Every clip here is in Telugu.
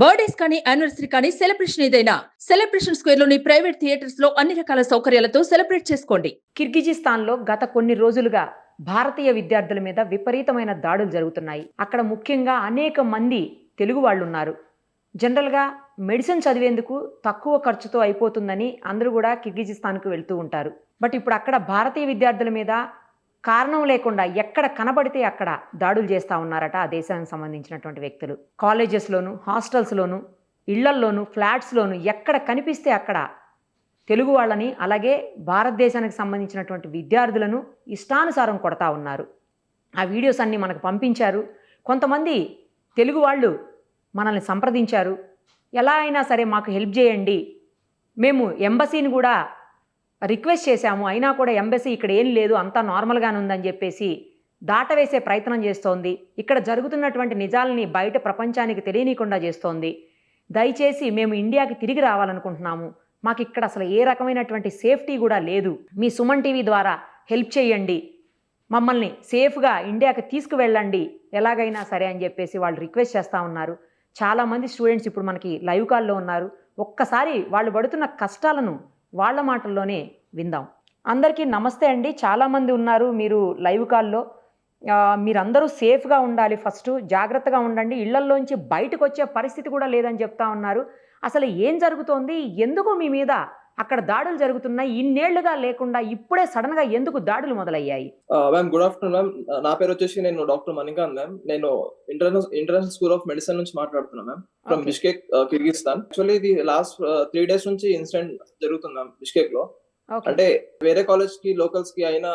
బర్త్డేస్ కానీ యానివర్సరీ కానీ సెలబ్రేషన్ ఏదైనా సెలబ్రేషన్ స్క్వేర్లోని ప్రైవేట్ థియేటర్స్లో అన్ని రకాల సౌకర్యాలతో సెలబ్రేట్ చేసుకోండి. కిర్గిజిస్తాన్లో గత కొన్ని రోజులుగా భారతీయ విద్యార్థుల మీద విపరీతమైన దాడులు జరుగుతున్నాయి. అక్కడ ముఖ్యంగా అనేక మంది తెలుగు వాళ్ళు ఉన్నారు జనరల్గా మెడిసిన్ చదివేందుకు తక్కువ ఖర్చుతో అయిపోతుందని అందరూ కూడా కిర్గిజిస్తాన్కు వెళ్తూ ఉంటారు. బట్ ఇప్పుడు అక్కడ భారతీయ విద్యార్థుల మీద కారణం లేకుండా ఎక్కడ కనబడితే అక్కడ దాడులు చేస్తూ ఉన్నారట ఆ దేశానికి సంబంధించినటువంటి వ్యక్తులు. కాలేజెస్లోను హాస్టల్స్లోను ఇళ్ళల్లోను ఫ్లాట్స్లోను ఎక్కడ కనిపిస్తే అక్కడ తెలుగు వాళ్ళని అలాగే భారతదేశానికి సంబంధించినటువంటి విద్యార్థులను ఇష్టానుసారం కొడతా ఉన్నారు. ఆ వీడియోస్ అన్నీ మనకు పంపించారు. కొంతమంది తెలుగు వాళ్ళు మనల్ని సంప్రదించారు. ఎలా అయినా సరే మాకు హెల్ప్ చేయండి. మేము ఎంబసీని కూడా రిక్వెస్ట్ చేశాము అయినా కూడా ఎంబసీ ఇక్కడ ఏం లేదు అంతా నార్మల్గానే ఉందని చెప్పేసి దాటవేసే ప్రయత్నం చేస్తోంది. ఇక్కడ జరుగుతున్నటువంటి నిజాలని బయట ప్రపంచానికి తెలియనీయకుండా చేస్తోంది. దయచేసి మేము ఇండియాకి తిరిగి రావాలనుకుంటున్నాము. మాకు ఇక్కడ అసలు ఏ రకమైనటువంటి సేఫ్టీ కూడా లేదు. మీ సుమన్ టీవీ ద్వారా హెల్ప్ చేయండి. మమ్మల్ని సేఫ్గా ఇండియాకి తీసుకువెళ్ళండి. ఎలాగైనా సరే అని చెప్పేసి వాళ్ళు రిక్వెస్ట్ చేస్తూ ఉన్నారు. చాలామంది స్టూడెంట్స్ ఇప్పుడు మనకి లైవ్ కాల్లో ఉన్నారు. ఒక్కసారి వాళ్ళు పడుతున్న కష్టాలను వాళ్ళ మాటల్లోనే విందాం. అందరికీ నమస్తే అండి. చాలామంది ఉన్నారు మీరు లైవ్ కాల్లో. మీరందరూ సేఫ్గా ఉండాలి ఫస్ట్ జాగ్రత్తగా ఉండండి. ఇళ్ళల్లోంచి బయటకు వచ్చే పరిస్థితి కూడా లేదని చెప్తా ఉన్నారు. అసలు ఏం జరుగుతోంది? ఎందుకు మీ మీద అక్కడ దాడులు జరుగుతున్నాయి. ఇన్నేళ్ళుగా లేకుండా ఇప్పుడే సడన్గా ఎందుకు దాడులు మొదలయ్యాయి? మ్యామ్ గుడ్ ఆఫ్టర్నూన్ మ్యామ్ నా పేరు వచ్చేసి నేను డాక్టర్ మణికాంత్ మ్యామ్ నేను international international school of medicine నుంచి మాట్లాడుతున్నా ma'am from. Bishkek Kyrgyzstan actually ఇది లాస్ట్ త్రీ డేస్ నుంచి ఇన్సిడెంట్ జరుగుతుంది మ్యామ్ బిష్కేక్లో అంటే వేరే కాలేజ్కి లోకల్స్కి అయిన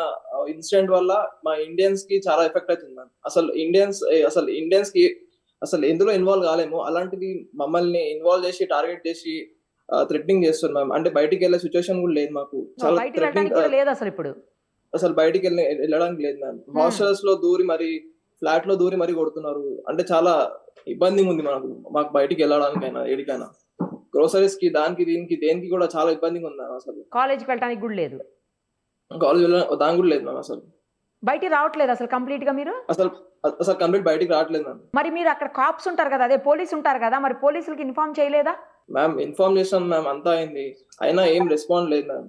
ఇన్సిడెంట్ వల్ల మా ఇండియన్స్కి చాలా ఎఫెక్ట్ అవుతుంది మ్యామ్ అసలు ఇండియన్స్ అసలు ఇండియన్స్కి అసలు ఎందులో ఇన్వాల్వ్ కాలేము అలాంటిది మమ్మల్ని ఇన్వాల్వ్ చేసి టార్గెట్ చేసి థ్రెట్నింగ్ మ్యామ్ అంటే బయటికి వెళ్ళే సిచ్యువేషన్ కూడా లేదు మాకు. చాలా వెళ్ళడానికి లేదు అసలు ఇప్పుడు. అసలు బయటికి వెళ్ళి వెళ్ళడానికి లేదు మ్యామ్ హాస్టల్స్లో దూరి మరి ఫ్లాట్లో దూరి మరి కొడుతున్నారు. అంటే చాలా ఇబ్బందిగా ఉంది మనకు మాకు బయటికి వెళ్ళడానికైనా ఏడికైనా. గ్రోసరీస్కి దానికి దీనికి దేనికి కూడా చాలా ఇబ్బందిగా ఉంది అసలు. కాలేజీకి వెళ్ళడానికి కూడా లేదు. కాలేజ్ వెళ్ళ దానికి కూడా లేదు మ్యామ్ అసలు. బయటికి రావట్లేదు అసలు కంప్లీట్గా మీరు? అసలు అసలు కంప్లీట్ బయటికి రావట్లేదు మ్యామ్ మరి మీరు అక్కడ కాప్స్ ఉంటారు కదా అదే పోలీస్ ఉంటారు కదా మరి పోలీసులకి ఇన్ఫార్మ్ చేయలేదా? మ్యామ్ ఇన్ఫార్మ్ చేసాం మ్యామ్ అంతా అయింది. అయినా ఏం రెస్పాండ్ లేదు మ్యామ్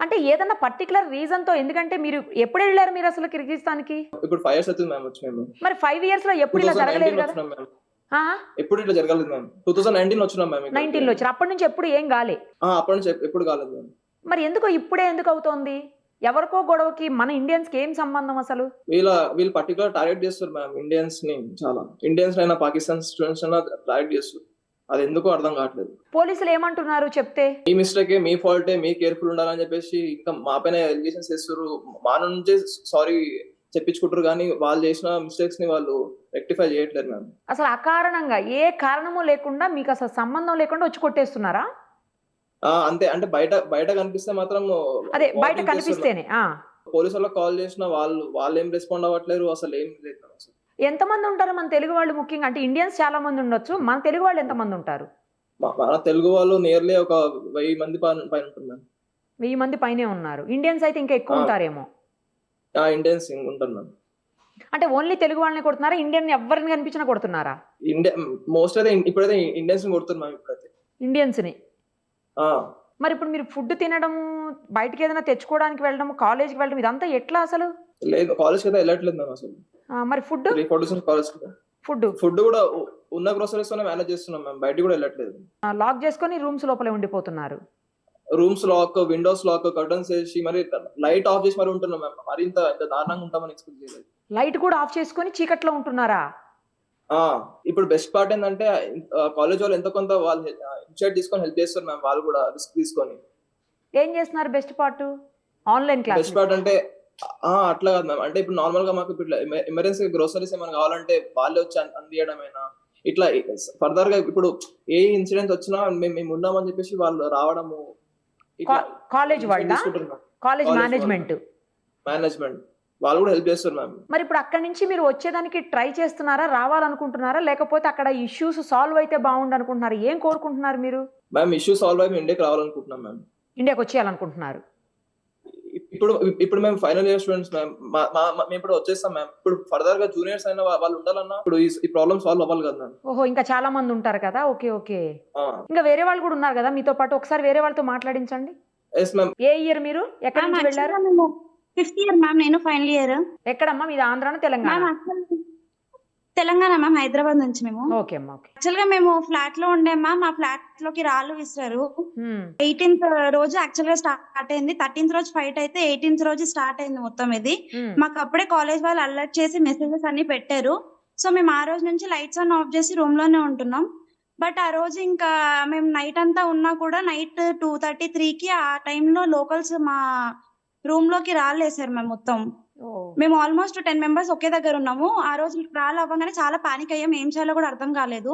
అంటే ఏదన్నా పర్టికులర్ రీజన్తో ఎందుకంటే మీరు ఎప్పుడు వెళ్ళారు మీరు అసలు కిర్గిస్తాన్కి? ఇప్పుడు ఫైవ్ ఇయర్స్ అవుతుంది మ్యామ్ వచ్చి మేము. మరి ఫైవ్ ఇయర్స్లో టూ ఎప్పుడు ఇలా జరగలేదు నైన్టీన్ కదా? ఎప్పుడు ఇట్లా జరగలేదు మ్యామ్ టూ థౌసండ్ నైన్టీన్ వచ్చినాం మ్యామ్ ఇక్కడికి. నైన్టీన్లో వచ్చారు అప్పటి నుంచి ఎప్పుడు ఏం కాలే? ఆ, అప్పటి నుంచి ఎప్- ఎప్పుడు కాలేదు మ్యామ్ మరి ఎందుకో ఇప్పుడే ఎందుకు అవుతోంది? ఎవరికో గొడవకి మన ఇండియన్స్కి ఏం సంబంధం అసలు? వీళ్ళ వీళ్ళు పర్టికులర్ టార్గెట్ చేస్తారు మ్యామ్ ఇండియన్స్ని చాలా. ఇండియన్స్ అయినా పాకిస్తాన్ స్టూడెంట్స్ అయినా టార్గెట్ చేస్తారు. అది ఎందుకో అర్థం కావట్లేదు పోలీసులు ఏమంటున్నారు చెప్తే మీ మిస్టేకే మీ ఫాల్టే మీ కేర్ఫుల్ ఉండాలని చెప్పేసి ఇంకా మా పైన ఎలిగేషన్స్ చేస్తారు మా నుంచే సారీ చెప్పించుకుంటారు కానీ వాళ్ళు చేసిన మిస్టేక్స్ని వాళ్ళు రెక్టిఫై చేయట్లేదు మ్యామ్ అసలు అకారణంగా ఏ కారణము లేకుండా మీకు అసలు సంబంధం లేకుండా వచ్చి కొట్టేస్తున్నారా అంతే అంటే బయట బయట కనిపిస్తే మాత్రం అదే బయట. కనిపిస్తేనే ఆ. పోలీసు వాళ్ళకి కాల్ చేసిన వాళ్ళు వాళ్ళు ఏం రెస్పాండ్ అవ్వట్లేరు అసలు ఏం లేదు అసలు. ఎంతమంది ఉంటారు? మన తెలుగు వాళ్ళు ముఖ్యంగా అంటే ఇండియన్స్ చాలా మంది ఉండొచ్చు. మన తెలుగు వాళ్ళు ఎంతమంది ఉంటారు? మన తెలుగు వాళ్ళు నియర్లీ ఒక వెయ్యి మంది పైన ఉంటుంది వెయ్యి మంది పైనే ఉన్నారు. ఇండియన్స్ అయితే ఇంకా ఎక్కువ. ఉంటారేమో? ఇండియన్స్ ఉంటారు మ్యామ్. అంటే ఓన్లీ తెలుగు వాళ్ళని కొడుతున్నారా? ఇండియన్ ఎవరిని కనిపించినా కొడుతున్నారా? ఇండియా మోస్ట్ అయితే ఇప్పుడైతే ఇండియన్స్ కొడుతున్నారు మ్యామ్ ఇప్పుడైతే. ఇండియన్స్ని ఆ, మరి ఇప్పుడు మీరు ఫుడ్ తినడం బయటికి ఏదైనా తెచ్చుకోవడానికి వెళ్ళడం కాలేజ్కి వెళ్ళడం ఇదంతా ఎట్లా అసలు? లేదు కాలేజ్కి అయితే వెళ్ళట్లేదు మ్యామ్ అసలు. మరి food three four days college food food కూడా ఉన్న గ్రోసరీస్ తోనే మేనేజ్ చేస్తున్నాం మ్యామ్. బయటికి కూడా వెళ్ళట్లేదు. లాక్ చేసుకొని రూమ్స్ లోపలే ఉండిపోతున్నారు. Rooms lock windows lock curtains వేసి మరి లైట్ ఆఫ్ చేసి మరి ఉంటున్నాం మ్యామ్. మరి ఇంత దారుణంగా ఉంటామని ఎక్స్పెక్ట్ చేయలేదు. లైట్ కూడా ఆఫ్ చేసుకొని చీకట్లో ఉంటున్నారా? ఆ, ఇప్పుడు బెస్ట్ పార్ట్ ఏంటంటే కాలేజ్ వాళ్ళు ఎంతో కొంత వాళ్ళు ఇన్షైట్ తీసుకొని హెల్ప్ చేస్తారు మ్యామ్ వాళ్ళు కూడా రిస్క్ తీసుకొని. ఏం చేస్తున్నారు best part online class best part అంటే అట్లా కాదు మ్యామ్ అంటే ఇప్పుడు నార్మల్గా మాకు ఇప్పుడు ఎమర్జెన్సీ గ్రోసరీస్ ఏమైనా కావాలంటే వాళ్ళే వచ్చి అందియడమైనా? ఇట్లా ఫర్దర్గా ఇప్పుడు ఏ ఇన్సిడెంట్ వచ్చినా మేము మేము ఉన్నామని చెప్పేసి వాళ్ళు రావడము కాలేజ్ వాళ్ళ? కాలేజ్ మేనేజ్మెంట్ మేనేజ్మెంట్ వాళ్ళు. కూడా హెల్ప్ చేస్తారు మ్యామ్ మరి ఇప్పుడు అక్కడి నుంచి మీరు వచ్చేదానికి ట్రై చేస్తున్నారా? రావాలనుకుంటున్నారా? లేకపోతే అక్కడ ఇష్యూస్ సాల్వ్ అయితే బాగుండు అనుకుంటున్నారా ఏం కోరుకుంటున్నారు మీరు? మ్యామ్ ఇష్యూ సాల్వ్ అయ్యి ఇండియాకి రావాలనుకుంటున్నాం మ్యామ్ ఇండియాకి వచ్చేయాలనుకుంటున్నారు. ఇప్పుడు ఇప్పుడు మేము ఫైనల్ ఇయర్ స్టూడెంట్స్ మ్యామ్ మా మా- మా- మేము ఇప్పుడు వచ్చేస్తాం మ్యామ్ ఇప్పుడు ఫర్దర్గా జూనియర్స్ అయినా వాళ్ళు ఉండాలన్నా ఇప్పుడు ఈ- ప్రాబ్లమ్ సాల్వ్ అవ్వాలి కదా మ్యామ్ ఓహో ఇంకా చాలా మంది ఉంటారు కదా? Okay okay. ఇంకా వేరే వాళ్ళు కూడా ఉన్నారు కదా? మీతో పాటు ఒకసారి వేరే వాళ్ళతో మాట్లాడించండి. ఎస్ మ్యామ్ ఏ ఇయర్ మీరు? ఎక్కడి నుంచి వెళ్ళారు? ఫిఫ్త్ ఇయర్ మ్యామ్ నేను ఫైనల్ ఇయర్ ఎక్కడమ్మా? మీది ఆంధ్రానా తెలంగాణ? తెలంగాణ మ్యామ్ హైదరాబాద్ నుంచి మేము. ఓకే యాక్చువల్గా మేము ఫ్లాట్లో ఉండే మ్యామ్ మా ఫ్లాట్లోకి రాళ్ళు విసిరారు. ఎయిటీన్త్ రోజు యాక్చువల్గా స్టార్ట్ అయింది. థర్టీన్త్ రోజు ఫైట్ అయితే ఎయిటీన్త్ రోజు స్టార్ట్ అయింది మొత్తం ఇది. మాకు అప్పుడే కాలేజ్ వాళ్ళు అలర్ట్ చేసి మెసేజెస్ అన్ని పెట్టారు. సో మేము ఆ రోజు నుంచి లైట్స్ ఆన్ ఆఫ్ చేసి రూమ్లోనే ఉంటున్నాం. బట్ ఆ రోజు ఇంకా మేము నైట్ అంతా ఉన్నా కూడా నైట్ టూ థర్టీ త్రీకి ఆ టైంలో లోకల్స్ మా రూమ్లోకి రాళ్ళు వేసారు మేము మొత్తం. మేము ఆల్మోస్ట్ టెన్ మెంబర్స్ ఒకే దగ్గర ఉన్నాము. ఆ రోజు రాళ్ళు అవ్వగానే చాలా పానిక్ అయ్యాం. ఏం చేయాలో కూడా అర్థం కాలేదు.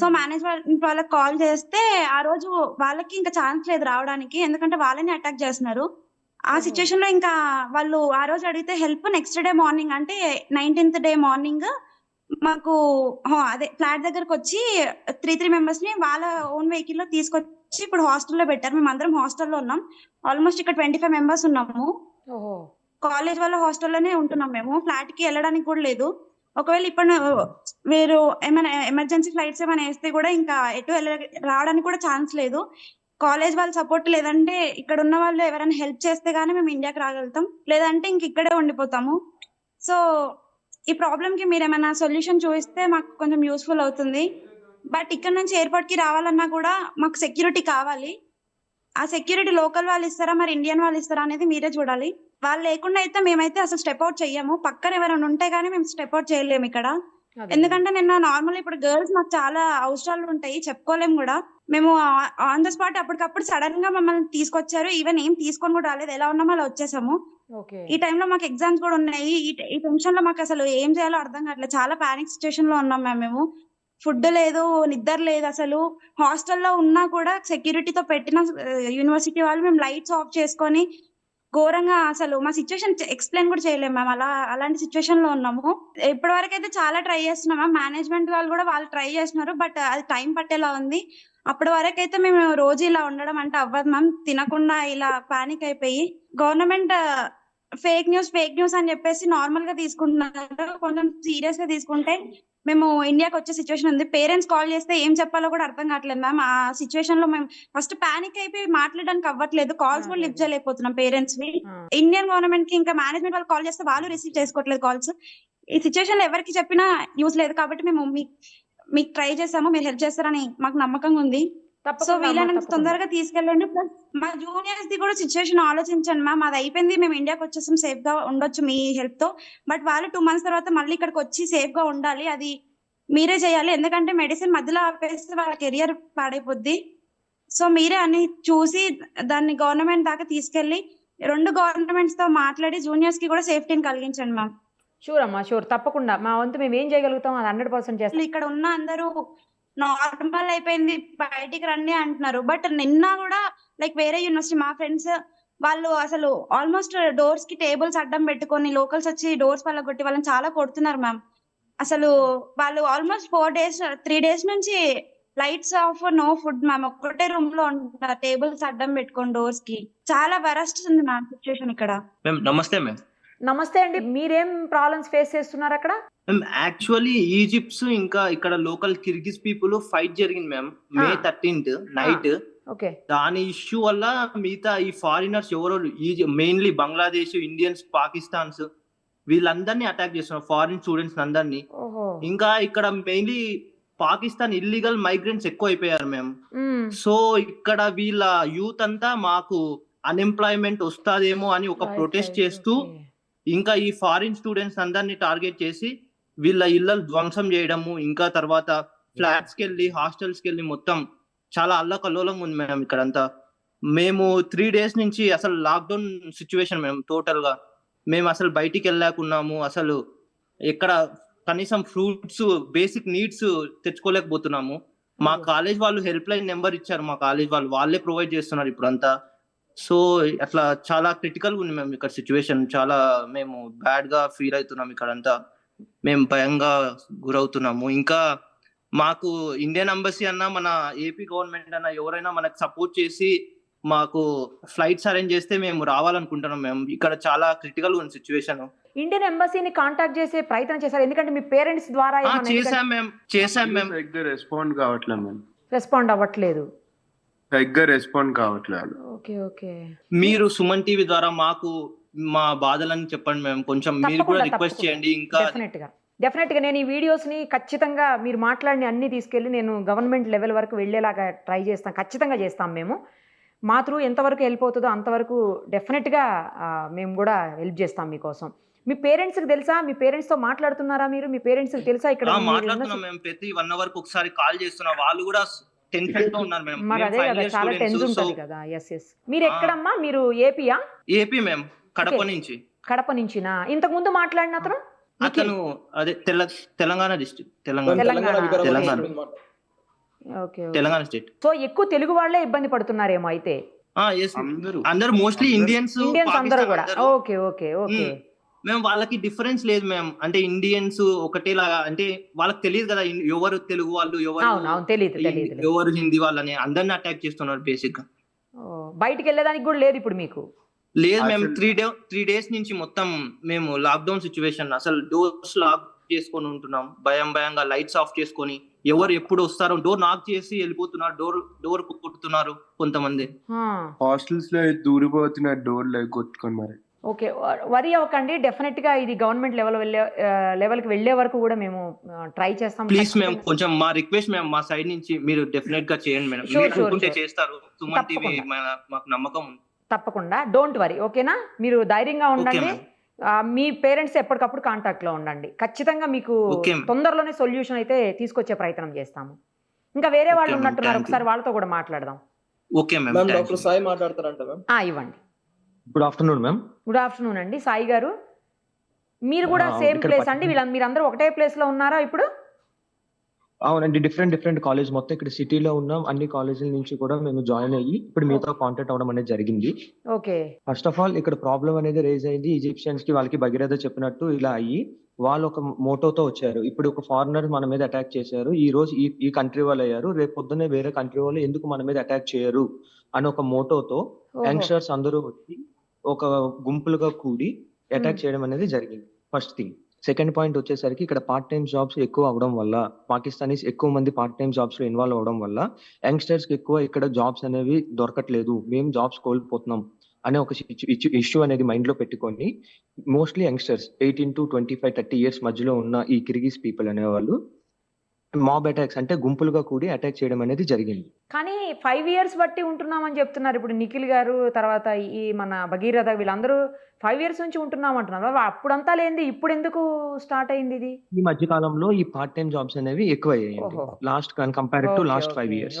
సో మేనేజ్మెంట్ వాళ్ళకి కాల్ చేస్తే ఆ రోజు వాళ్ళకి ఇంకా ఛాన్స్ లేదు రావడానికి. ఎందుకంటే వాళ్ళని అటాక్ చేస్తున్నారు. ఆ ఓహో. సిచ్యువేషన్లో ఇంకా వాళ్ళు ఆ రోజు అడిగితే హెల్ప్ నెక్స్ట్ డే మార్నింగ్ అంటే నైన్టీన్త్ డే మార్నింగ్ మాకు అదే ఫ్లాట్ దగ్గరకు వచ్చి త్రీ త్రీ మెంబర్స్ని వాళ్ళ ఓన్ వెహికల్లో తీసుకొచ్చి ఇప్పుడు హాస్టల్లో పెట్టారు. మేము అందరం హాస్టల్లో ఉన్నాం. ఆల్మోస్ట్ ఇక్కడ ట్వంటీ ఫైవ్ మెంబర్స్ ఉన్నాము కాలేజ్ వాళ్ళ హాస్టల్లోనే ఉంటున్నాం మేము. ఫ్లాట్కి వెళ్ళడానికి కూడా లేదు. ఒకవేళ ఇప్పుడు మీరు ఏమైనా ఎమర్జెన్సీ ఫ్లైట్స్ ఏమైనా వేస్తే కూడా ఇంకా ఎటు వెళ్ళ రావడానికి కూడా ఛాన్స్ లేదు. కాలేజ్ వాళ్ళ సపోర్ట్ లేదంటే ఇక్కడ ఉన్న వాళ్ళు ఎవరైనా హెల్ప్ చేస్తే గానీ మేము ఇండియాకి రాగలుగుతాం. లేదంటే ఇంక ఇక్కడే ఉండిపోతాము. సో ఈ ప్రాబ్లం కి మీరు ఏమైనా సొల్యూషన్ చూపిస్తే మాకు కొంచెం యూస్ఫుల్ అవుతుంది. బట్ ఇక్కడ నుంచి ఎయిర్పోర్ట్కి రావాలన్నా కూడా మాకు సెక్యూరిటీ కావాలి. ఆ సెక్యూరిటీ లోకల్ వాళ్ళు ఇస్తారా? మరి ఇండియన్ వాళ్ళు ఇస్తారా? అనేది మీరే చూడాలి. వాళ్ళు లేకుండా అయితే మేమైతే అసలు స్టెప్ అవుట్ చెయ్యము. పక్కన ఎవరైనా ఉంటే గానీ మేము స్టెప్ అవుట్ చేయలేము ఇక్కడ. ఎందుకంటే నిన్న నార్మల్ ఇప్పుడు గర్ల్స్ మాకు చాలా అవసరాలు ఉంటాయి చెప్పుకోలేము కూడా. మేము ఆన్ ద స్పాట్ అప్పటికప్పుడు సడన్గా మమ్మల్ని తీసుకొచ్చారు. ఈవెన్ ఏం తీసుకొని కూడా రాలేదు. ఎలా ఉన్నామో అలా వచ్చేసాము. ఈ టైంలో మాకు ఎగ్జామ్స్ కూడా ఉన్నాయి. ఈ టెన్షన్లో మాకు అసలు ఏం చేయాలో అర్థం కావట్లేదు. చాలా పానిక్ సిచ్యువేషన్లో ఉన్నాం మ్యామ్ మేము ఫుడ్ లేదు నిద్ర లేదు అసలు. హాస్టల్లో ఉన్నా కూడా సెక్యూరిటీతో పెట్టిన యూనివర్సిటీ వాళ్ళు మేము లైట్స్ ఆఫ్ చేసుకొని ఘోరంగా అసలు మా సిచ్యువేషన్ ఎక్స్ప్లెయిన్ కూడా చేయలేము మ్యామ్ అలా అలాంటి సిచ్యువేషన్లో ఉన్నాము. ఇప్పటి వరకు అయితే చాలా ట్రై చేస్తున్నాం మ్యామ్ మేనేజ్మెంట్ వాళ్ళు కూడా వాళ్ళు ట్రై చేస్తున్నారు బట్ అది టైం పట్టేలా ఉంది. అప్పటి వరకు అయితే మేము రోజు ఇలా ఉండడం అంటే అవ్వదు మ్యామ్ తినకుండా ఇలా పానిక్ అయిపోయి government fake news fake news అని చెప్పేసి నార్మల్గా తీసుకుంటున్నారు? కొంచెం సీరియస్గా తీసుకుంటే మేము ఇండియాకి వచ్చే సిచ్యువేషన్ ఉంది. పేరెంట్స్ కాల్ చేస్తే ఏం చెప్పాలో కూడా అర్థం కావట్లేదు మ్యామ్. ఆ సిచ్యువేషన్లో మేము ఫస్ట్ పానిక్ అయిపోయి మాట్లాడడానికి అవ్వట్లేదు. కాల్స్ కూడా లిఫ్ట్ చేయలేకపోతున్నాం పేరెంట్స్ని. ఇండియన్ గవర్నమెంట్కి ఇంకా మేనేజ్మెంట్ వాళ్ళు కాల్ చేస్తే వాళ్ళు రిసీవ్ చేసుకోవట్లేదు కాల్స్. ఈ సిచ్యువేషన్లో ఎవరికి చెప్పినా యూస్ లేదు కాబట్టి మేము మీకు మీకు ట్రై చేసాము మీరు హెల్ప్ చేస్తారని మాకు నమ్మకంగా ఉంది. సో వీళ్ళని. తొందరగా తీసుకెళ్ళండి. ప్లస్ మా జూనియర్స్ ది కూడా సిచ్యువేషన్ ఆలోచించండి మ్యామ్ అది అయిపోయింది. మేము ఇండియాకి వచ్చేసాం. సేఫ్గా ఉండొచ్చు మీ హెల్ప్తో. బట్ వాళ్ళు టూ మంత్స్ తర్వాత మళ్ళీ ఇక్కడికి వచ్చి సేఫ్గా ఉండాలి. అది మీరే చేయాలి. ఎందుకంటే మెడిసిన్ మధ్యలో ఆపేస్తే వాళ్ళ కెరియర్ పాడైపోద్ది. సో మీరే అన్ని చూసి దాన్ని గవర్నమెంట్ దాకా తీసుకెళ్ళి రెండు గవర్నమెంట్స్తో మాట్లాడి జూనియర్స్కి కూడా సేఫ్టీని కలిగించండి మ్యామ్ షూర్ అమ్మా షూర్ తప్పకుండా. మా వంతు మేము ఏం చేయగలుగుతాం? అది హండ్రెడ్ పర్సెంట్ చేస్తాం. ఇక్కడ ఉన్న అందరూ నార్మల్ అయిపోయింది బయటికి రండి అంటున్నారు. బట్ నిన్న కూడా లైక్ వేరే యూనివర్సిటీ మా ఫ్రెండ్స్ వాళ్ళు అసలు ఆల్మోస్ట్ డోర్స్కి టేబుల్స్ అడ్డం పెట్టుకొని లోకల్స్ వచ్చి డోర్స్ వాళ్ళ కొట్టి వాళ్ళని చాలా కొడుతున్నారు మ్యామ్. అసలు వాళ్ళు almost four days three days నుంచి lights off no food ma'am. ఒక్కటే రూమ్లో ఉంటున్నారు టేబుల్స్ అడ్డం పెట్టుకొని డోర్స్కి చాలా వరస్ట్ ఉంది మ్యామ్ సిచ్యువేషన్ ఇక్కడ. నమస్తే మ్యామ్. నమస్తే అండి. మీరేం ప్రాబ్లమ్స్ ఫేస్ చేస్తున్నారు అక్కడ? మ్యామ్ యాక్చువల్లీ ఈజిప్ట్స్ ఇంకా ఇక్కడ లోకల్ కిర్గిజ్ పీపుల్ ఫైట్ జరిగింది ma'am May. Thirteenth night okay దాని ఇష్యూ వల్ల మిగతా ఈ ఫారినర్స్ ఎవరో మెయిన్లీ బంగ్లాదేశ్ ఇండియన్స్ పాకిస్తాన్స్ వీళ్ళందరినీ అటాక్ చేస్తున్నారు ఫారిన్ స్టూడెంట్స్ అందరినీ ఇంకా ఇక్కడ మెయిన్లీ పాకిస్తాన్ ఇల్లీగల్ మైగ్రెంట్స్ ఎక్కువ అయిపోయారు మ్మ్. సో ఇక్కడ వీళ్ళ యూత్ అంతా మాకు అన్ఎంప్లాయ్మెంట్ వస్తాదేమో అని ఒక ప్రొటెస్ట్ చేస్తూ. ఇంకా ఈ ఫారిన్ స్టూడెంట్స్ అందరినీ టార్గెట్ చేసి వీళ్ళ ఇళ్ళలు ధ్వంసం చేయడము ఇంకా తర్వాత ఫ్లాట్స్కి వెళ్ళి హాస్టల్స్కి వెళ్ళి మొత్తం చాలా అల్లకల్లోలంగా ఉంది మేడం ఇక్కడంతా. మేము త్రీ డేస్ నుంచి అసలు లాక్డౌన్ సిచ్యువేషన్ మేము టోటల్గా మేము అసలు బయటికి వెళ్ళాకున్నాము అసలు ఎక్కడ కనీసం ఫ్రూట్స్ బేసిక్ నీడ్స్ తెచ్చుకోలేకపోతున్నాము. మా కాలేజ్ వాళ్ళు హెల్ప్ లైన్ నెంబర్ ఇచ్చారు మా కాలేజ్ వాళ్ళు వాళ్ళే ప్రొవైడ్ చేస్తున్నారు ఇప్పుడంతా. సో అట్లా చాలా క్రిటికల్ ఉంది మేము ఇక్కడ సిచ్యువేషన్ చాలా మేము బ్యాడ్గా ఫీల్ అవుతున్నాం ఇక్కడంతా. మేము భయంగా గురవుతున్నాము. ఇంకా మాకు ఇండియన్ ఎంబసీ అన్న మన ఏపీ గవర్నమెంట్ అన్న ఎవరైనా మనకు సపోర్ట్ చేసి మాకు ఫ్లైట్స్ అరేంజ్ చేస్తే మేము రావాలనుకుంటున్నాం మేము ఇక్కడ చాలా క్రిటికల్ ఉంది సిచ్యువేషన్. ఇండియన్ ఎంబసీని కాంటాక్ట్ చేసే ప్రయత్నం చేశారు. ఎందుకంటే మీ పేరెంట్స్ ద్వారా చేసాం మేము చేసాం మేము సరిగ్గా రెస్పాండ్ కావట్లేదు మేము రెస్పాండ్ అవ్వట్లేదు. సరిగ్గా రెస్పాండ్ కావట్లేదు. Okay okay. మీరు సుమన్ టీవీ ద్వారా మాకు మా బాధలని చెప్పండి మేము కొంచెం మీరు కూడా రిక్వెస్ట్. చేయండి. ఇంకా డెఫినెట్గా. డెఫినెట్గా నేను ఈ వీడియోస్ని ఖచ్చితంగా మీరు మాట్లాడిన అన్ని తీసుకెళ్ళి నేను గవర్నమెంట్ లెవెల్ వరకు వెళ్ళేలాగా ట్రై చేస్తాను. ఖచ్చితంగా చేస్తాం మేము. మా త్రూ ఎంతవరకు హెల్ప్ అవుతుందో అంతవరకు డెఫినెట్గా మేము కూడా హెల్ప్ చేస్తాం మీకోసం. మీ పేరెంట్స్కి తెలుసా? మీ పేరెంట్స్తో మాట్లాడుతున్నారా మీరు? మీ పేరెంట్స్కి తెలుసా ఇక్కడ మాట్లాడుతున్నాం మేము ప్రతి వన్ అవర్కి ఒకసారి కాల్ చేస్తున్నాం. వాళ్ళు కూడా టెన్షన్ తో ఉన్నారు మేము మరి అదే కదా చాలా టెన్స్ ఉంటుంది కదా. ఎస్ ఎస్ మీరు. ఎక్కడమ్మా? మీరు ఏపీయా? ఏపీ మేము కడప. నుంచి. కడప నుంచినా? ఇంతకు ముందు మాట్లాడిన అతను. అతను అదే తెల Telangana district Telangana. Telangana. Okay okay. Telangana state so ఎక్కువ తెలుగు వాళ్ళే ఇబ్బంది పడుతున్నారేమో అయితే? అందరూ. అందరు మోస్ట్లీ ఇండియన్స్ ఇండియన్స్ అందరూ కూడా. Okay okay okay. మ్మ్. వాళ్ళకి డిఫరెన్స్ లేదు మేము అంటే ఇండియన్స్ ఒకటేలాగా అంటే వాళ్ళకి తెలియదు కదా ఎవరు తెలుగు వాళ్ళు ఎవరు. ఎవరు హిందీ వాళ్ళని. అందరిని అటాక్ చేస్తున్నారు బేసిక్గా. ఓ, బయటికి వెళ్ళడానికి కూడా లేదు ఇప్పుడు మీకు? లేదు మేము త్రీ డే త్రీ డేస్ నుంచి మొత్తం మేము లాక్డౌన్ సిచ్యువేషన్ అసలు డోర్స్ లాక్ చేసుకొని ఉంటున్నాం. భయం భయంగా లైట్స్ ఆఫ్ చేసుకొని ఎవరు ఎప్పుడు వస్తారో డోర్ నాక్ చేసి వెళ్ళిపోతున్నారు. డోర్ డోర్ కొట్టుతున్నారు కొంతమంది. హాస్టల్స్లో దూరిపోతున్న డోర్లు కొట్టుకొని మరి. ఓకే. వరి అవ్వకండి. డెఫినెట్గా ఇది గవర్నమెంట్ లెవెల్ వెళ్ళే లెవెల్కి వెళ్ళే వరకు కూడా మేము ట్రై చేస్తాం. ప్లీజ్ మేము. కొంచెం మా రిక్వెస్ట్ మేము మా సైడ్ నుంచి మీరు డెఫినెట్గా చేయండి మేడం మీరు. చేస్తారు. సుమన్ టీవీ. మాకు నమ్మకం ఉంది. తప్పకుండా. డోంట్ వరీ ఓకేనా మీరు ధైర్యంగా ఉండండి. మీ పేరెంట్స్ ఎప్పటికప్పుడు కాంటాక్ట్లో ఉండండి. ఖచ్చితంగా మీకు. తొందరలోనే సొల్యూషన్ అయితే తీసుకొచ్చే ప్రయత్నం చేస్తాము. ఇంకా వేరే వాళ్ళు ఉన్నట్టున్నారు. ఒకసారి వాళ్ళతో కూడా మాట్లాడదాం. Okay ma'am. డాక్టర్ సాయి మాట్లాడతారంట మ్యామ్ ఆ, ఇవ్వండి. Good afternoon ma'am good afternoon అండి. సాయి గారు మీరు కూడా సేమ్ ప్లేస్ అండి. వీళ్ళ మీరందరూ ఒకటే ప్లేస్లో ఉన్నారా ఇప్పుడు? అవునండి డిఫరెంట్ డిఫరెంట్ కాలేజ్ మొత్తం ఇక్కడ సిటీలో ఉన్న. అన్ని కాలేజీల నుంచి కూడా మేము జాయిన్ అయ్యి ఇప్పుడు మీతో కాంటాక్ట్ అవ్వడం అనేది జరిగింది. ఓకే. ఫస్ట్ ఆఫ్ ఆల్ ఇక్కడ ప్రాబ్లం అనేది రేజ్ అయింది. ఈజిప్షియన్స్కి వాళ్ళకి భగీరథ చెప్పినట్టు ఇలా అయ్యి వాళ్ళు ఒక మోటోతో వచ్చారు. ఇప్పుడు ఒక ఫారినర్ మన మీద అటాక్ చేశారు. ఈ రోజు ఈ ఈ కంట్రీ వాళ్ళు అయ్యారు. రేపు పొద్దున్నే వేరే కంట్రీ వాళ్ళు ఎందుకు మన మీద అటాక్ చేయరు అని ఒక మోటోతో. యంగ్స్టర్స్ అందరూ వచ్చి ఒక గుంపులుగా కూడి అటాక్. చేయడం అనేది జరిగింది. ఫస్ట్ థింగ్ సెకండ్ పాయింట్ వచ్చేసరికి ఇక్కడ పార్ట్ టైం జాబ్స్ ఎక్కువ అవడం వల్ల పాకిస్తానీస్ ఎక్కువ మంది పార్ట్ టైం జాబ్స్లో ఇన్వాల్వ్ అవడం వల్ల యంగ్స్టర్స్కి ఎక్కువ ఇక్కడ జాబ్స్ అనేవి దొరకట్లేదు. మేము జాబ్స్ కోల్పోతున్నాం అనే ఒక ఇష్యూ అనేది మైండ్లో పెట్టుకొని mostly youngsters eighteen to twenty five thirty years మధ్యలో ఉన్న ఈ కిర్గిస్ పీపుల్ అనేవాళ్ళు మాబ్ అటాక్స్ అంటే గుంపులుగా కూడి అటాక్ చేయడం అనేది జరిగింది. కానీ ఫైవ్ ఇయర్స్ బట్టి ఉంటున్నామని చెప్తున్నారు. ఇప్పుడు నిఖిల్ గారు తర్వాత ఈ మన భగీరథ వీళ్ళందరూ ఫైవ్ ఇయర్స్ నుంచి ఉంటున్నాం అంటున్నారు. అప్పుడంతా లేనిది ఇప్పుడు ఎందుకు స్టార్ట్ అయింది ఇది? ఈ మధ్య కాలంలో ఈ పార్ట్ టైం జాబ్స్ అనేవి ఎక్కువ అయ్యాయండి ఓహో. Last compare to last five years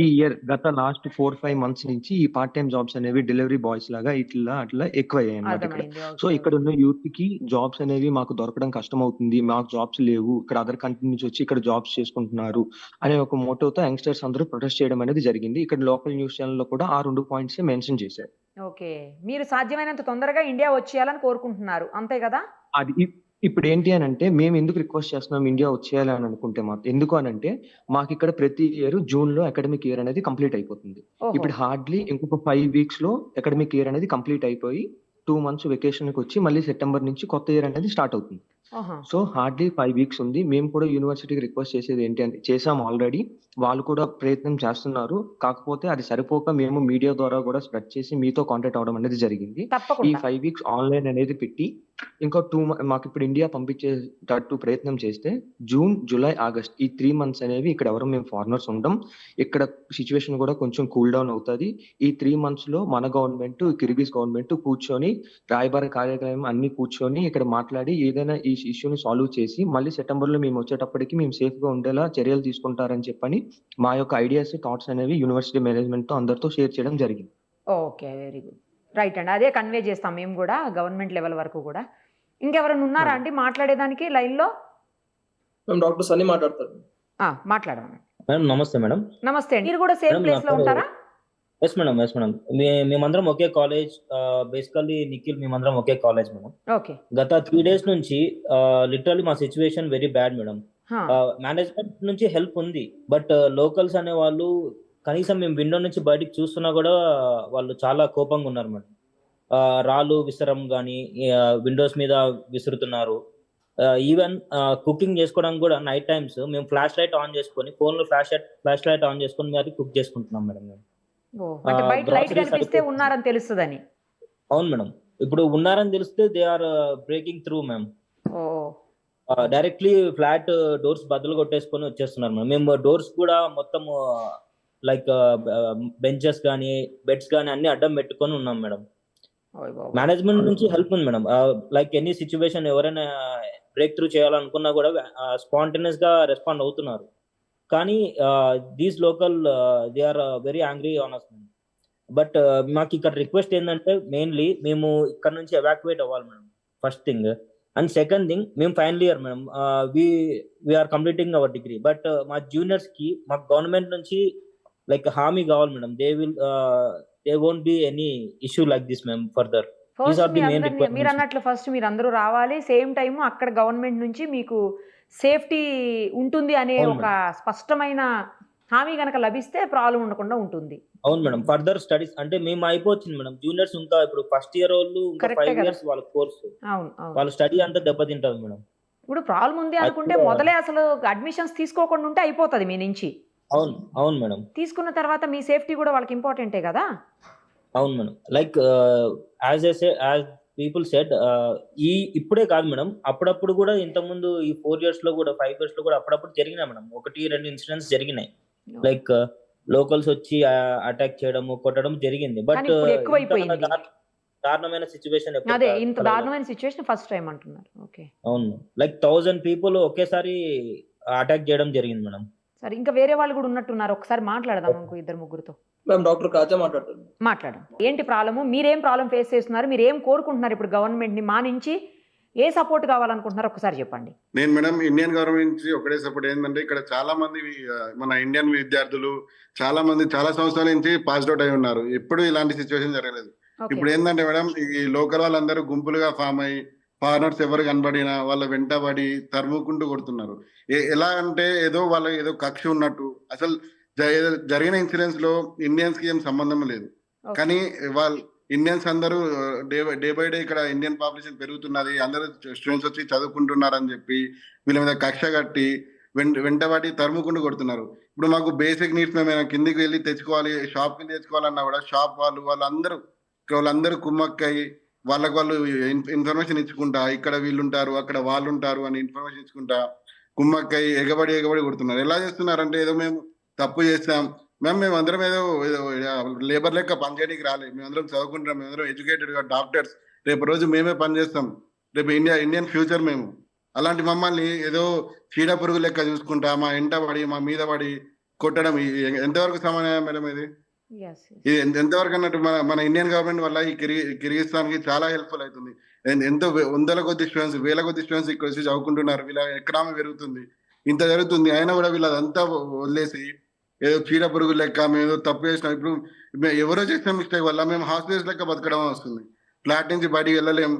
ఈ ఇయర్ గత లాస్ట్ ఫోర్ ఫైవ్ మంత్స్ నుంచి ఈ పార్ట్ టైం జాబ్స్ అనేవి డెలివరీ బాయ్స్ లాగా ఇట్లా అట్లా ఎక్కువ అయ్యాయి అన్నమాట ఇక్కడ సో ఇక్కడ ఉన్న యూత్కి జాబ్స్ అనేవి మాకు దొరకడం కష్టం అవుతుంది మాకు జాబ్స్ లేవు. ఇక్కడ అదర్ కంట్రీ నుంచి వచ్చి ఇక్కడ జాబ్స్ చేసుకుంటున్నారు అనే ఒక మోటోతో యంగ్స్టర్స్ అందరూ ప్రొటెస్ట్ చేయడం అనేది జరిగింది. ఇక్కడ లోకల్ న్యూస్ ఛానల్లో కూడా ఆ రెండు పాయింట్స్ మెన్షన్ చేశారు. ఓకే. మీరు సాధ్యమైనంత తొందరగా ఇండియా వచ్చేయాలని కోరుకుంటున్నారు. అంతే కదా? అది ఇప్- ఇప్పుడు ఏంటి అని అంటే మేము ఎందుకు రిక్వెస్ట్ చేస్తున్నాం ఇండియా వచ్చేయాలి అని అనుకుంటే మాకు ఎందుకు అని అంటే మాకు ఇక్కడ ప్రతి ఇయర్ జూన్లో అకాడమిక్ ఇయర్ అనేది కంప్లీట్ అయిపోతుంది. ఇప్పుడు హార్డ్లీ ఇంకొక ఫైవ్ వీక్స్లో అకాడమిక్ ఇయర్ అనేది కంప్లీట్ అయిపోయి టూ మంత్స్ వెకేషన్కి వచ్చి మళ్ళీ సెప్టెంబర్ నుంచి కొత్త ఇయర్ అనేది స్టార్ట్ అవుతుంది. ఆహా. సో హార్డ్లీ ఫైవ్ వీక్స్ ఉంది. మేము కూడా యూనివర్సిటీకి రిక్వెస్ట్ చేసేది ఏంటి అంటే చేసాం ఆల్రెడీ. వాళ్ళు కూడా ప్రయత్నం చేస్తున్నారు. కాకపోతే అది సరిపోక మేము మీడియా ద్వారా కూడా స్ప్రెడ్ చేసి మీతో కాంటాక్ట్ అవడం అనేది జరిగింది. ఈ తప్పకుండా. ఫైవ్ వీక్స్ ఆన్లైన్ అనేది పెట్టి ఇంకో టూ మాకు ఇప్పుడు ఇండియా పంపించేటట్టు ప్రయత్నం చేస్తే జూన్ జూలై ఆగస్ట్ ఈ త్రీ మంత్స్ అనేవి ఇక్కడ ఎవరు మేము ఫారినర్స్ ఉండం. ఇక్కడ సిచ్యువేషన్ కూడా కొంచెం కూల్ డౌన్ అవుతుంది. ఈ త్రీ మంత్స్లో మన గవర్నమెంట్ కిర్గిస్ గవర్నమెంట్ కూర్చొని రాయబార కార్యాలయం అన్ని కూర్చొని ఇక్కడ మాట్లాడి ఏదైనా ఈ ఇష్యూని సాల్వ్ చేసి మళ్ళీ సెప్టెంబర్లో మేము వచ్చేటప్పటికి మేము సేఫ్గా ఉండేలా చర్యలు తీసుకుంటారని చెప్పని మా యొక్క ఐడియాస్ థాట్స్ అనేవి యూనివర్సిటీ మేనేజ్మెంట్తో అందరితో షేర్ చేయడం జరిగింది. ఓకే వెరీ గుడ్ రైట్ అండి. అదే కన్వే చేస్తాం మేము కూడా గవర్నమెంట్ లెవెల్ వరకు కూడా. ఇంకెవరైనా ఉన్నారా అండి మాట్లాడేదానికి లైన్లో మేము డాక్టర్ సన్నీ మాట్లాడతారు. మాట్లాడమని. మేడం నమస్తే మేడం. నమస్తే అండి. మీరు కూడా సేమ్ ప్లేస్లో ఉంటారా? ఎస్ మేడం ఎస్ మేడం మేమందరం ఒకే కాలేజ్ బేసికల్లీ నిఖిల్ మేమందరం ఒకే కాలేజ్ మేడం ఓకే గత త్రీ డేస్ నుంచి లిటరల్లీ మా సిచ్యువేషన్ వెరీ బ్యాడ్ మేడం హా. మేనేజ్మెంట్ నుంచి హెల్ప్ ఉంది బట్ లోకల్స్ అనే వాళ్ళు కనీసం మేము విండో నుంచి బయటికి చూస్తున్నా కూడా వాళ్ళు చాలా కోపంగా ఉన్నారు మేడం. రాళ్ళు విసరం కానీ విండోస్ మీద విసురుతున్నారు. ఈవెన్ కుకింగ్ చేసుకోవడానికి కూడా నైట్ టైమ్స్ మేము ఫ్లాష్ లైట్ ఆన్ చేసుకొని ఫోన్లో flash light flash light on చేసుకొని మరి కుక్ చేసుకుంటున్నాం మేడం మేము. ఉన్నారని తెలుస్తుందని. అవును మేడం. ఇప్పుడు ఉన్నారని తెలిస్తే they are breaking through ma'am directly flat doors బద్దలు కొట్టేసుకొని వచ్చేస్తున్నారు మేడం. మేము డోర్స్ కూడా మొత్తం లైక్ బెంచెస్ కానీ బెడ్స్ కానీ అన్ని అడ్డం పెట్టుకొని ఉన్నాం మేడం. మేనేజ్మెంట్ నుంచి హెల్ప్ ఉంది మేడం. లైక్ ఎనీ సిచ్యువేషన్ ఎవరైనా బ్రేక్ త్రూ చేయాలనుకున్నా కూడా స్పాంటేనియస్గా రెస్పాండ్ అవుతున్నారు. కానీ these local they are very angry on us but మాకు ఇక్కడ రిక్వెస్ట్ ఏంటంటే మెయిన్లీ మేము ఇక్కడ నుంచి ఎవాక్యువేట్ అవ్వాలి madam first thing and second thing మేము final year madam we we're completing our degree but మా జూనియర్స్కి మాకు గవర్నమెంట్ నుంచి లైక్ హామీ కావాలి madam. They will they won't be any issue like this ma'am further. మీరు అన్నట్లు ఫస్ట్ మీరు అందరూ రావాలి. సేమ్ టైం అక్కడ గవర్నమెంట్ నుంచి మీకు సేఫ్టీ ఉంటుంది అనే ఒక స్పష్టమైన హామీ కనుక లభిస్తే ప్రాబ్లం ఉండకుండా ఉంటుంది. అవును మేడం. ఫర్దర్ స్టడీస్ అంటే మేము అయిపోతుంది మేడం. జూనియర్స్ ఇంకా ఇప్పుడు ఫస్ట్ ఇయర్ వాళ్ళు ఇంకా ఫైవ్. ఇయర్స్ వాళ్ళ కోర్స్ వాళ్ళ స్టడీ అంతా దెబ్బతింటది మేడం. ఇప్పుడు ప్రాబ్లం ఉంది అనుకుంటే మొదలే అసలు అడ్మిషన్స్ తీసుకోకుండా ఉంటే అయిపోతుంది మీ నుంచి. అవును అవును మేడం. తీసుకున్న తర్వాత మీ సేఫ్టీ కూడా వాళ్ళకి ఇంపార్టెంటే కదా? అవును madam. Like as a as people said ఈ ఇప్పుడే కాదు మేడం. అప్పుడప్పుడు కూడా ఇంతకుముందు ఈ ఫోర్ ఇయర్స్లో కూడా ఫైవ్ ఇయర్స్లో కూడా అప్పుడప్పుడు జరిగినాయి మేడం. ఒకటి రెండు ఇన్సిడెంట్స్ జరిగినాయి. లైక్ లోకల్స్ వచ్చి అటాక్ చేయడం కొట్టడం జరిగింది. బట్. దారుణమైన సిచ్యువేషన్ అదే ఇంత దారుణమైన సిచ్యువేషన్ ఫస్ట్ టైం అంటున్నారు. ఓకే. అవును. లైక్ థౌజండ్ పీపుల్ ఒకేసారి అటాక్ చేయడం జరిగింది మేడం. సరే ఇంకా వేరే వాళ్ళు కూడా ఉన్నట్టున్నారు. ఒకసారి మాట్లాడదాం ఇంకో ఇద్దరు ముగ్గురుతో. మేము డాక్టర్ కాచా మాట్లాడుతున్నాం మాట్లాడండి ఏంటి ప్రాబ్లము? మీరేం ప్రాబ్లం ఫేస్ చేస్తున్నారు? మీరు ఏం కోరుకుంటున్నారు ఇప్పుడు గవర్నమెంట్ని? మా నుంచి ఏ సపోర్ట్ కావాలనుకుంటున్నారు? ఒకసారి చెప్పండి. నేను మేడం ఇండియన్ గవర్నమెంట్ నుంచి ఒకటే సపోర్ట్ ఏంటంటే ఇక్కడ చాలా మంది మన ఇండియన్ విద్యార్థులు చాలా మంది చాలా సంవత్సరాల నుంచి పాస్ అవుట్ అయి ఉన్నారు. ఎప్పుడు ఇలాంటి సిచ్యువేషన్ జరగలేదు. ఇప్పుడు ఏంటంటే మేడం ఈ లోకల్ వాళ్ళందరూ గుంపులుగా ఫామ్ అయ్యి ఫారినర్స్ ఎవరు కనబడినా వాళ్ళ వెంటబడి తరుముకుంటూ కొడుతున్నారు. ఎలా అంటే ఏదో వాళ్ళ ఏదో కక్ష ఉన్నట్టు. అసలు జరిగిన ఇన్సిడెంట్స్లో ఇండియన్స్కి ఏం సంబంధం లేదు. కానీ వాళ్ళు ఇండియన్స్ అందరూ డే డే బై డే ఇక్కడ ఇండియన్ పాపులేషన్ పెరుగుతున్నది. అందరూ స్టూడెంట్స్ వచ్చి చదువుకుంటున్నారు అని చెప్పి వీళ్ళ మీద కక్ష కట్టి వెంట వెంటబడి తరుముకుంటూ కొడుతున్నారు. ఇప్పుడు మాకు బేసిక్ నీడ్స్ మేము కిందికి వెళ్ళి తెచ్చుకోవాలి షాప్కి తెచ్చుకోవాలన్నా కూడా షాప్ వాళ్ళు వాళ్ళందరూ ఇక్కడ వాళ్ళందరూ కుమ్మక్కయి వాళ్ళకి వాళ్ళు ఇన్ఫర్మేషన్ ఇచ్చుకుంటా ఇక్కడ వీళ్ళు ఉంటారు అక్కడ వాళ్ళు ఉంటారు అని ఇన్ఫర్మేషన్ ఇచ్చుకుంటా కుమ్మక్కయి ఎగబడి ఎగబడి కొడుతున్నారు. ఎలా చేస్తున్నారంటే ఏదో మేము తప్పు చేస్తాం మేము మేమందరం ఏదో ఏదో లేబర్ లెక్క పనిచేయడానికి రాలేదు మేమందరం చదువుకుంటాం మేమందరం ఎడ్యుకేటెడ్గా డాక్టర్స్. రేపు రోజు మేమే పనిచేస్తాం రేపు ఇండియా ఇండియన్ ఫ్యూచర్ మేము. అలాంటి మమ్మల్ని ఏదో చీడ పురుగు లెక్క చూసుకుంటా మా ఎంట పడి మా మీద పడి కొట్టడం ఎంతవరకు సమానం మేడం ఇది? ఇది ఎంత- ఎంతవరకు అన్నట్టు మన మన ఇండియన్ గవర్నమెంట్ వల్ల ఈ కిరి కిర్గిస్తాన్కి చాలా హెల్ప్ఫుల్ అవుతుంది. ఎంతో వే- వందల కొద్ది స్టూడెంట్స్ వేల కొద్ది స్టూడెంట్స్ ఇక్కడ వచ్చి చదువుకుంటున్నారు. వీళ్ళ ఎకనామీ పెరుగుతుంది. ఇంత జరుగుతుంది. అయినా కూడా వీళ్ళదంతా వదిలేసి ఏదో చీడ పురుగు లెక్క మేము ఏదో తప్పు చేసినాం. ఇప్పుడు ఎవరో చేసిన మిస్టేక్ వల్ల మేము హాస్పిటల్స్ లెక్క బతకడం వస్తుంది. ఫ్లాట్ నుంచి బయటికి వెళ్ళలేం.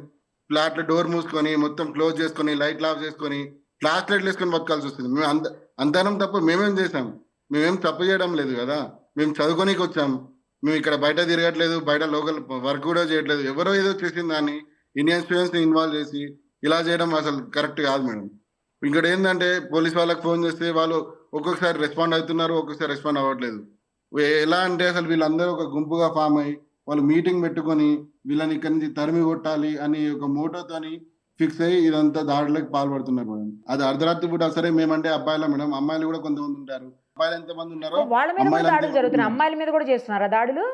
ఫ్లాట్లో డోర్ మూసుకొని మొత్తం క్లోజ్ చేసుకొని లైట్ ఆఫ్ చేసుకొని ఫ్లాష్ లైట్లు వేసుకొని బతకాల్సి వస్తుంది. మేము అంత అంతనం తప్ప మేమేం చేసాం మేమేం తప్పు చేయడం లేదు కదా? మేము చదువుకోనికి వచ్చాం. మేము ఇక్కడ బయట తిరగట్లేదు. బయట లోకల్ వర్క్ కూడా చేయట్లేదు. ఎవరో ఏదో చేసిన దాన్ని ఇండియన్ స్టూడెంట్స్ని ఇన్వాల్వ్ చేసి ఇలా చేయడం అసలు కరెక్ట్ కాదు మేడం. ఇక్కడ ఏంటంటే పోలీస్ వాళ్ళకి ఫోన్ చేస్తే వాళ్ళు ఒక్కొక్కసారి రెస్పాండ్ అవుతున్నారు ఒక్కొక్కసారి రెస్పాండ్ అవ్వట్లేదు. ఎలా అంటే అసలు వీళ్ళందరూ ఒక గుంపుగా ఫామ్ అయ్యి వాళ్ళు మీటింగ్ పెట్టుకొని వీళ్ళని ఇక్కడి నుంచి తరిమి కొట్టాలి అని ఒక మోటోతోని ఫిక్స్ అయ్యి ఇదంతా దాడులకు పాల్పడుతున్నారు మేడం. అది అర్ధరాత్రి పూట సరే మేమంటే అబ్బాయిల మేడం. అమ్మాయిలు కూడా కొంతమంది ఉంటారు. అబ్బాయిలు ఎంతమంది ఉన్నారో అమ్మాయిలు మీద కూడా చేస్తున్నారా దాడులు?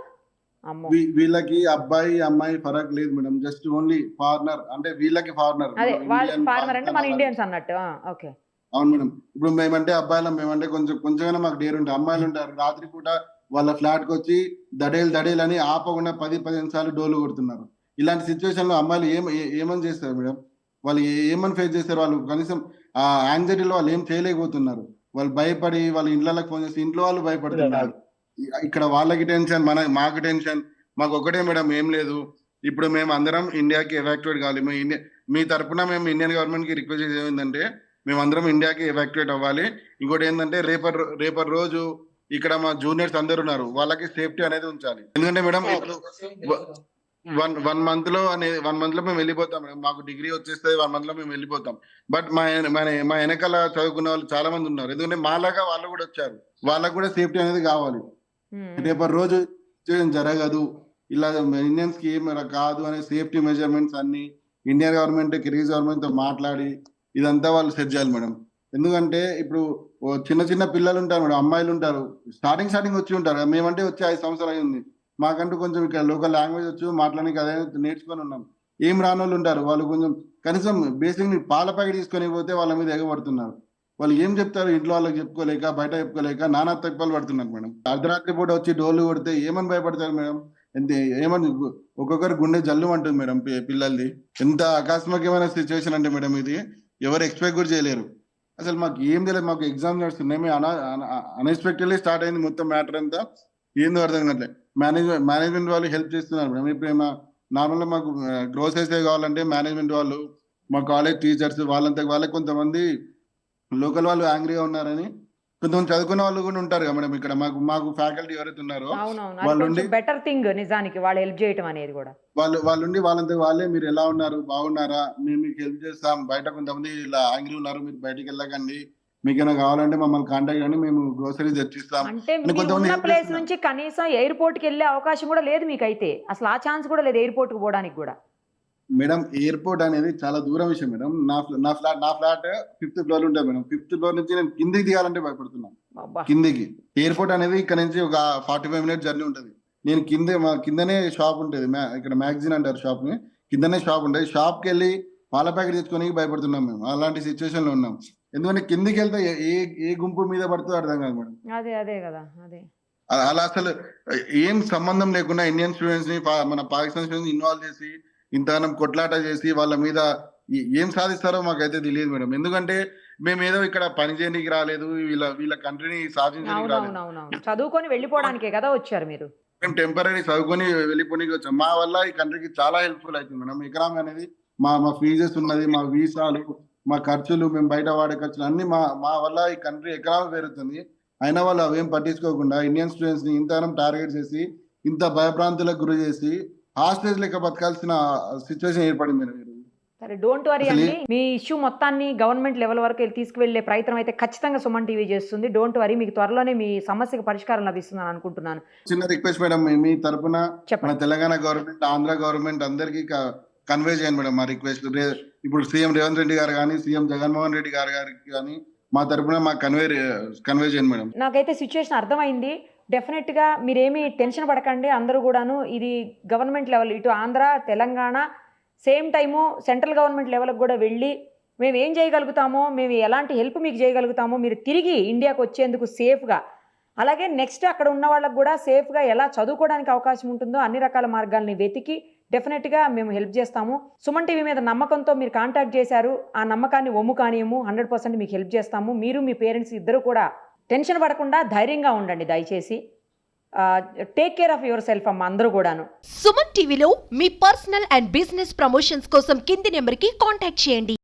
వీళ్ళకి అబ్బాయి అమ్మాయి ఫరక్ లేదు మేడం. Just only foreigner. అంటే వీళ్ళకి ఫారినర్. అదే వాళ్ళ ఫార్మర్ అంటే మన ఇండియన్స్ అన్నట్టు. ఓకే. అవును మేడం. ఇప్పుడు మేమంటే అబ్బాయిలం మేమంటే కొంచెం కొంచెమైనా మాకు డేర్ ఉంటాయి. అమ్మాయిలు ఉంటారు. రాత్రి పూట వాళ్ళ ఫ్లాట్కి వచ్చి దడేలు దడేలు అని ఆపకుండా పది పదిహేను సార్లు డోలు కొడుతున్నారు. ఇలాంటి సిచ్యువేషన్లో అమ్మాయిలు ఏం ఏమని చేస్తారు మేడం? వాళ్ళు ఏమని ఫేస్ చేస్తారు? వాళ్ళు కనీసం ఆ యాంగ్జైటీలో వాళ్ళు ఏం చేయలేకపోతున్నారు వాళ్ళు భయపడి వాళ్ళ ఇళ్ళకి ఫోన్ చేసి ఇంట్లో వాళ్ళు భయపడుతున్నారు. ఇక్కడ వాళ్ళకి టెన్షన్ మన మాకు టెన్షన్. మాకు ఒకటే మేడం ఏం లేదు. ఇప్పుడు మేము అందరం ఇండియాకి ఎవాక్యుయేట్ కావాలి. మేము ఇండియా మీ తరఫున మేము ఇండియన్ గవర్నమెంట్కి రిక్వెస్ట్ చేసేది ఏంటంటే మేము అందరం ఇండియాకి ఎవాక్యుయేట్ అవ్వాలి. ఇంకోటి ఏంటంటే రేపటి రేపటి రోజు ఇక్కడ మా జూనియర్స్ అందరు ఉన్నారు. వాళ్ళకి సేఫ్టీ అనేది ఉంచాలి. ఎందుకంటే మేడం ఇప్పుడు వన్ వన్ మంత్లో అనే వన్ మంత్లో మేము వెళ్ళిపోతాం మేడం. మాకు డిగ్రీ వచ్చేస్తుంది వన్ మంత్లో మేము వెళ్ళిపోతాం. బట్ మా మన మా వెనకాల చదువుకున్న వాళ్ళు చాలా మంది ఉన్నారు. ఎందుకంటే మాలాగా వాళ్ళు కూడా వచ్చారు. వాళ్ళకు కూడా సేఫ్టీ అనేది కావాలి. Hmm. రేపటి రోజు జరగదు. ఇలా ఇండియన్స్కి ఏం కాదు అనే సేఫ్టీ మెజర్మెంట్స్ అన్ని ఇండియన్ గవర్నమెంట్ కిరీస్ గవర్నమెంట్తో మాట్లాడి ఇదంతా వాళ్ళు సెట్ చేయాలి మేడం. ఎందుకంటే ఇప్పుడు ఓ చిన్న చిన్న పిల్లలు ఉంటారు మేడం అమ్మాయిలు ఉంటారు. స్టార్టింగ్ స్టార్టింగ్ వచ్చి ఉంటారు. మేమంటే వచ్చి ఐదు సంవత్సరాలు అయింది మాకంటూ కొంచెం ఇక్కడ లోకల్ లాంగ్వేజ్ వచ్చి మాట్లాడడానికి అదే నేర్చుకొని ఉన్నాం. ఏం రాని వాళ్ళు ఉంటారు. వాళ్ళు కొంచెం కనీసం బేసిక్ పాల ప్యాకెట్ తీసుకొని పోతే వాళ్ళ మీద ఎగబడుతున్నారు. వాళ్ళు ఏం చెప్తారు? ఇంట్లో వాళ్ళకి చెప్పుకోలేక బయట చెప్పుకోలేక నానా తక్కువలు పడుతున్నారు మేడం. అర్ధరాత్రి పూట వచ్చి డోలు కొడితే ఏమని భయపడతారు మేడం? ఎంత ఏమని ఒక్కొక్కరు గుండె జల్లు అంటుంది మేడం పిల్లల్ది. ఎంత ఆకస్మికమైన సిచ్యువేషన్ అంటే మేడం ఇది. ఎవరు ఎక్స్పెక్ట్ కూడా చేయలేరు. అసలు మాకు ఏం తెలియదు. మాకు ఎగ్జామ్ నడుస్తున్నాయి. మేము అన్ఎక్స్పెక్టెడ్లీ స్టార్ట్ అయింది మొత్తం మ్యాటర్ అంతా. ఏందో అర్థం కావట్లేదు మేనేజ్మెంట్ మేనేజ్మెంట్ వాళ్ళు హెల్ప్ చేస్తున్నారు మేడం. ఇప్పుడు నార్మల్గా మాకు గ్రోసరీస్ కావాలంటే మేనేజ్మెంట్ వాళ్ళు మా కాలేజ్ టీచర్స్ వాళ్ళంతా వాళ్ళకి కొంతమంది లోకల్ వాళ్ళు యాంగ్రీగా ఉన్నారని కొంతమంది చదువుకున్న వాళ్ళు కూడా ఉంటారు కదా మేడం ఇక్కడ. మాకు మాకు ఫ్యాకల్టీ ఎవరైతే ఉన్నారో వాళ్ళు బెటర్ థింగ్ నిజానికి వాళ్ళు హెల్ప్ చేయటం అనేది కూడా. వాళ్ళు వాళ్ళు వాళ్ళంతా వాళ్ళే మీరు ఎలా ఉన్నారు బాగున్నారా మేము మీకు హెల్ప్ చేస్తాం. బయట కొంతమంది ఇలా యాంగ్రీ ఉన్నారు మీరు బయటికి వెళ్ళకండి. మీకు ఏమైనా కావాలంటే మమ్మల్ని కాంటాక్ట్ చేయండి మేము గ్రోసరీస్ తెచ్చిస్తాం అంటే ఉన్న ప్లేస్. నుంచి కనీసం ఎయిర్పోర్ట్కి వెళ్ళే అవకాశం కూడా లేదు మీకు అయితే అసలు ఆ ఛాన్స్ కూడా లేదు ఎయిర్పోర్ట్కి పోవడానికి కూడా. మేడం ఎయిర్పోర్ట్ అనేది చాలా దూరం విషయం మేడం. నా నా ఫ్లాట్ నా ఫ్లాట్ ఫిఫ్త్ ఫ్లోర్ ఉంటుంది మేడం. ఫిఫ్త్ ఫ్లోర్ నుంచి నేను కిందికి దిగాలంటే భయపడుతున్నాను. కిందికి. ఎయిర్పోర్ట్ అనేది ఇక్కడ నుంచి ఒక ఫార్టీ ఫైవ్ మినిట్స్ జర్నీ ఉంటుంది. నేను కింద మా కిందనే షాప్ ఉంటుంది. ఇక్కడ మ్యాగజైన్ అంటారు షాప్ని కిందనే షాప్ ఉంటుంది. షాప్కి వెళ్ళి పాల ప్యాకెట్ తెచ్చుకొని భయపడుతున్నాం మేము. అలాంటి సిచ్యువేషన్లో ఉన్నాం. ఎందుకంటే కిందికి వెళ్తే ఏ- ఏ గుంపు మీద పడుతుందో అర్థం కాదు మేడం. అదే అదే కదా అదే. అలా అసలు ఏం సంబంధం లేకుండా ఇండియన్ స్టూడెంట్స్ని మన పాకిస్తాన్ స్టూడెంట్స్ ఇన్వాల్వ్ చేసి ఇంతగానం కొట్లాట చేసి వాళ్ళ మీద ఏం సాధిస్తారో మాకైతే తెలియదు మేడం. ఎందుకంటే మేము ఏదో ఇక్కడ పని చేయడానికి రాలేదు వీళ్ళ వీళ్ళ కంట్రీని సాధించడానికి రాలేదు. అవునవునవునవును చదువుకొని వెళ్ళిపోవడానికే కదా వచ్చారు మీరు? మేము టెంపరీ చదువుకొని వెళ్ళిపోనికి వచ్చాం. మా వల్ల ఈ కంట్రీకి చాలా హెల్ప్ఫుల్ అవుతుంది మేడం. ఎకనామీ అనేది మా మా ఫీజెస్ ఉన్నది మా వీసాలు మా ఖర్చులు మేము బయట వాడే ఖర్చులు అన్ని మా మా వల్ల ఈ కంట్రీ ఎకనామీ పెరుగుతుంది అయినా వాళ్ళు అవేం పట్టించుకోకుండా ఇండియన్ స్టూడెంట్స్ని ఇంతగానం టార్గెట్ చేసి ఇంత భయభ్రాంతులకు గురి చేసి హాస్టేజ్ లెక్క బతకాల్సిన సిచ్యువేషన్ ఏర్పడింది ఈరోజు. సరే డోంట్ వరీ అండి. మీ ఇష్యూ మొత్తాన్ని గవర్నమెంట్ లెవెల్ వరకు వెళ్ళి తీసుకువెళ్ళే ప్రయత్నం అయితే ఖచ్చితంగా సుమన్ టీవీ చేస్తుంది. డోంట్ వరీ మీకు త్వరలోనే మీ సమస్యకు పరిష్కారం లభిస్తుందని అనుకుంటున్నాను. చిన్న రిక్వెస్ట్ మేడం మీ- తరపున మన తెలంగాణ గవర్నమెంట్ ఆంధ్ర గవర్నమెంట్ అందరికీ కన్వే చేయండి మేడం మా రిక్వెస్ట్ ఇప్పుడు సీఎం రేవంత్ రెడ్డి గారు కానీ సీఎం జగన్మోహన్ రెడ్డి గారు గారికి కానీ మా తరపున మా కన్వే కన్వే చేయండి మేడం. నాకైతే సిచ్యువేషన్ అర్థమైంది. డెఫినెట్గా మీరేమీ టెన్షన్ పడకండి. అందరూ కూడాను ఇది గవర్నమెంట్ లెవెల్. ఇటు Andhra Telangana same time central government లెవెల్కి కూడా వెళ్ళి మేము ఏం చేయగలుగుతామో మేము ఎలాంటి హెల్ప్ మీకు చేయగలుగుతామో మీరు తిరిగి ఇండియాకి వచ్చేందుకు సేఫ్గా అలాగే నెక్స్ట్ అక్కడ ఉన్న వాళ్ళకు కూడా సేఫ్గా ఎలా చదువుకోవడానికి అవకాశం ఉంటుందో అన్ని రకాల మార్గాల్ని వెతికి డెఫినెట్గా మేము హెల్ప్ చేస్తాము. సుమన్ టీవీ మీద నమ్మకంతో మీరు కాంటాక్ట్ చేశారు. ఆ నమ్మకాన్ని ఒమ్ము కానియము హండ్రెడ్ పర్సెంట్ మీకు హెల్ప్ చేస్తాము. మీరు మీ పేరెంట్స్ ఇద్దరు కూడా టెన్షన్ పడకుండా ధైర్యంగా ఉండండి దయచేసి. Take care of yourself అమ్మ అందరూ కూడాను. సుమన్ టీవీలో మీ పర్సనల్ అండ్ బిజినెస్ ప్రమోషన్స్ కోసం కింది నెంబర్కి కాంటాక్ట్ చేయండి.